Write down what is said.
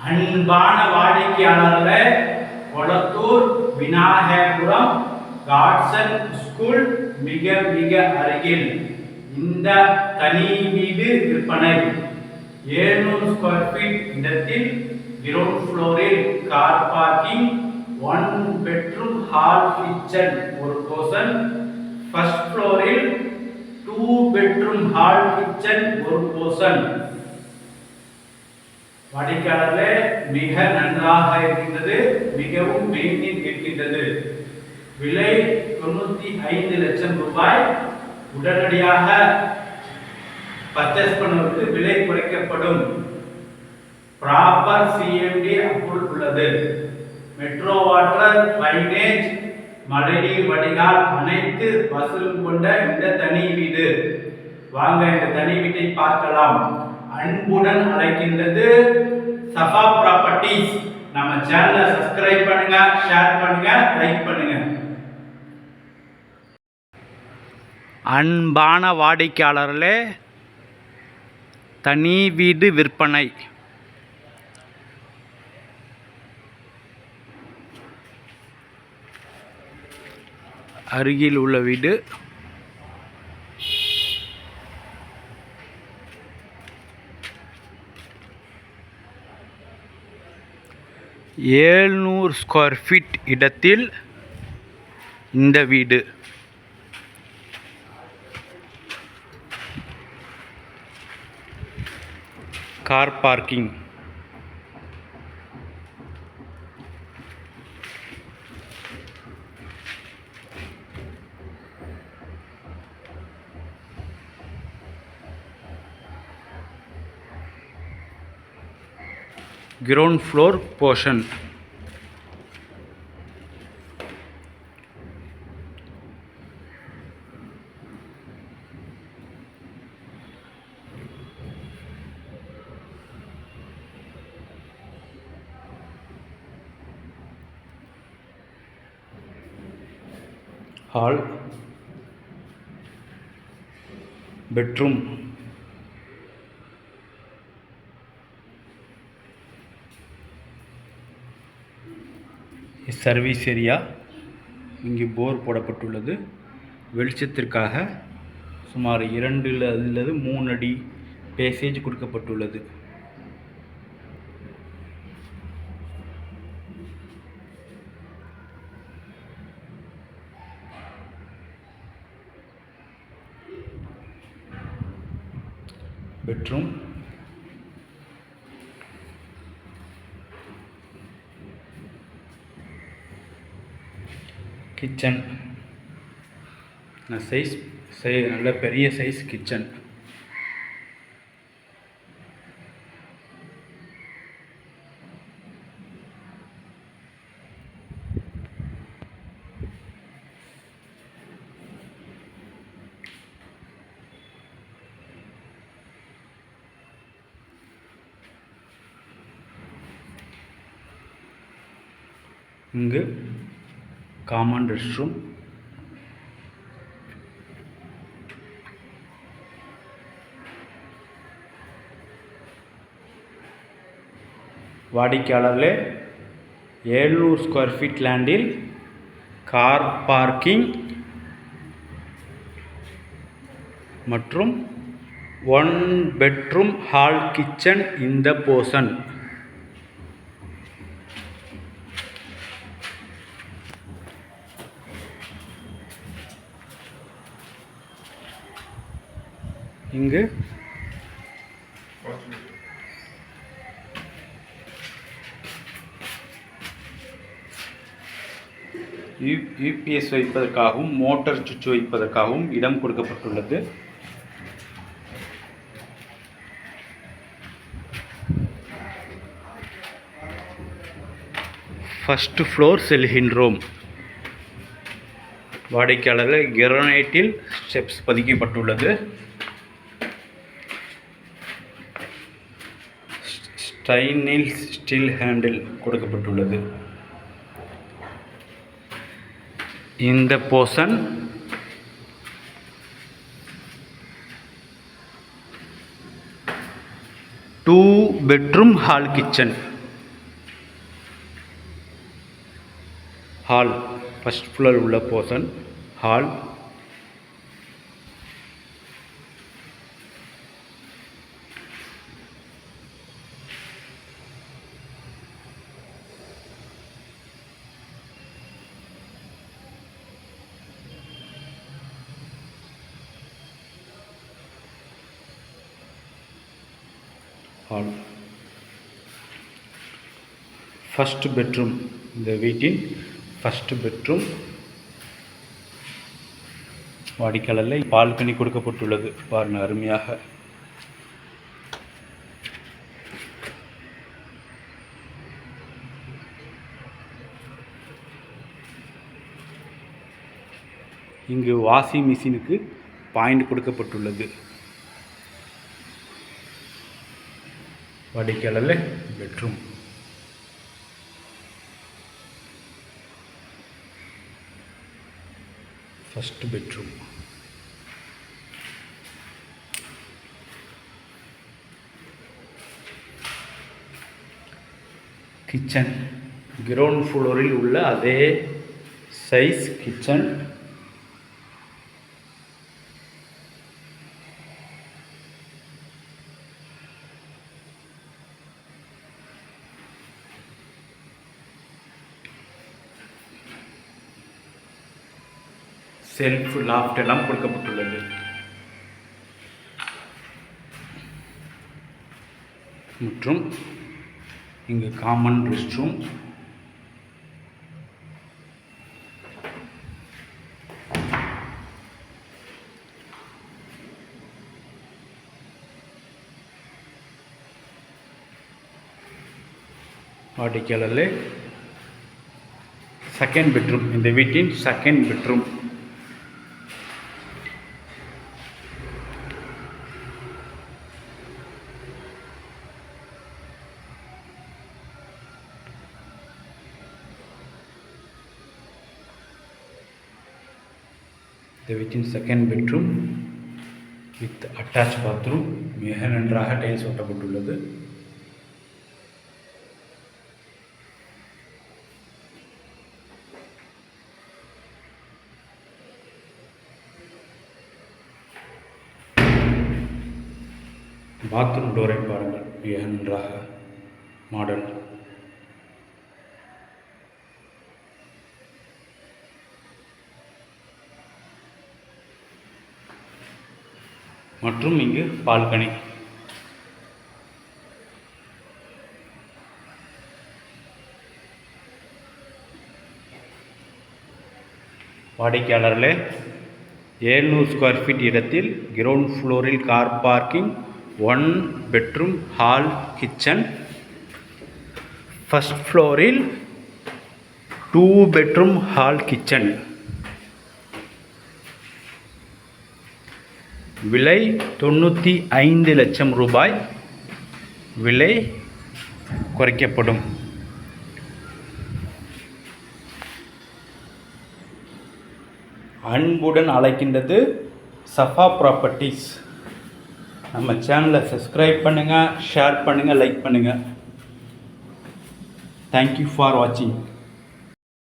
அன்பான வாடிக்கையாளர்களை கொளத்தூர் விநாயகபுரம் காட்சன் ஸ்கூல் மிக மிக அருகில் இந்த தனி வீடு விற்பனை. 700 ஸ்கொயர் ஃபீட் இடத்தில் கிரவுண்ட் ஃப்ளோரில் car parking one bedroom hall kitchen ஒரு போர்ஷன் ஃபர்ஸ்ட் ஃப்ளோரில் டூ பெட்ரூம் ஹால் கிச்சன் ஒரு போர்ஷன் வாடிக்கையாளர்களே மிக நன்றாக இருக்கின்றது மிகவும் மெயினில் இருக்கின்றது விலை தொண்ணூத்தி ஐந்து லட்சம் ரூபாய். உடனடியாக பர்ச்சேஸ் பண்ணுவதற்கு விலை குறைக்கப்படும். ப்ராப்பர் சிஎம்டி அப்ரூவல் உள்ளது. மெட்ரோ வாட்டர் ட்ரைனேஜ் மழைநீர் வடிகால் அனைத்து வசூலும் கொண்ட இந்த தனி வீடு. வாங்க இந்த தனி வீட்டை பார்க்கலாம். அன்புடன் அழைக்கின்றது சஃபா ப்ராப்பர்ட்டிஸ் நம்ம சேனலை சப்ஸ்கிரைப் பண்ணுங்க ஷேர் பண்ணுங்க லைக் பண்ணுங்க. அன்பான வாடிக்கையாளர்களே தனி வீடு விற்பனை. அருகில் உள்ள வீடு. ஏழ்நூறு ஸ்கொயர் ஃபீட் இடத்தில் இந்த வீடு. Car parking ground floor portion hall bedroom service area இங்கு போர் போடப்பட்டுள்ளது. வெளிச்சத்திற்காக சுமார் இரண்டு அல்லது மூணு அடி பேசேஜ் கொடுக்கப்பட்டுள்ளது. பெட்ரூம் கிச்சன் சைஸ் சை நல்ல பெரிய சைஸ் கிச்சன் இங்கு காமன் ரெஸ்ட் ரூம் வாடிக்கையாளர்களே ஏழ்நூறு ஸ்கொயர் ஃபீட் லேண்டில் கார் பார்க்கிங் மற்றும் ஒன் பெட்ரூம் ஹால் கிச்சன் இந்த போர்ஷன் இங்கு. யூபிஎஸ் வைப்பதற்காகவும் மோட்டார் சுவிட்ச் வைப்பதற்காகவும் இடம் கொடுக்கப்பட்டுள்ளது. ஃபஸ்ட்டு ஃப்ளோர் செல்கின்றோம். வாடிக்கையாளர்கள் கிரனைட்டில் ஸ்டெப்ஸ் பதிக்கப்பட்டுள்ளது. ஸ்டைனில் ஸ்டீல் ஹேண்டில் கொடுக்கப்பட்டுள்ளது. இந்த portion two bedroom hall kitchen. Hall first floor உள்ள portion hall. Hall first bedroom இந்த வீட்டின் ஃபஸ்ட் பெட்ரூம் வாடிக்கையாளரில் பால்கனி கொடுக்கப்பட்டுள்ளது. பாருங்க அருமையாக. இங்கு வாஷிங் மிஷினுக்கு பாயிண்ட் கொடுக்கப்பட்டுள்ளது. வாடிக்கையாளரில் bedroom first bedroom kitchen ground ஃப்ளோரில் உள்ள அதே சைஸ் கிச்சன் செல்ஃப் லாஃப்ட் எல்லாம் கொடுக்கப்பட்டுள்ளது. மற்றும் இங்கு காமன் ரெஸ்ட் ரூம் வாடிக்கையாளர்களே செகண்ட் பெட்ரூம் இந்த வீட்டின் செகண்ட் பெட்ரூம் இந்த வீட்டின் second bedroom with attach bathroom மிக நன்றாக டைல்ஸ் ஒட்டப்பட்டுள்ளது பாத்ரூம் டோரை பாருங்கள். மிக நன்றாக மாடல் மற்றும் இங்கு பால்கனி. வாடிக்கையாளர்களே ஏழ்நூறு ஸ்கொயர் ஃபீட் இடத்தில் கிரவுண்ட் ஃப்ளோரில் car parking one bedroom hall kitchen first ஃப்ளோரில் டூ பெட்ரூம் ஹால் கிச்சன் விலை தொண்ணூற்றி ஐந்து லட்சம் ரூபாய். விலை குறைக்கப்படும். அன்புடன் அழைக்கின்றது சஃபா ப்ராப்பர்ட்டிஸ் நம்ம சேனலை சப்ஸ்கிரைப் பண்ணுங்கள் ஷேர் பண்ணுங்கள் லைக் பண்ணுங்கள் தேங்க்யூ ஃபார் வாட்சிங்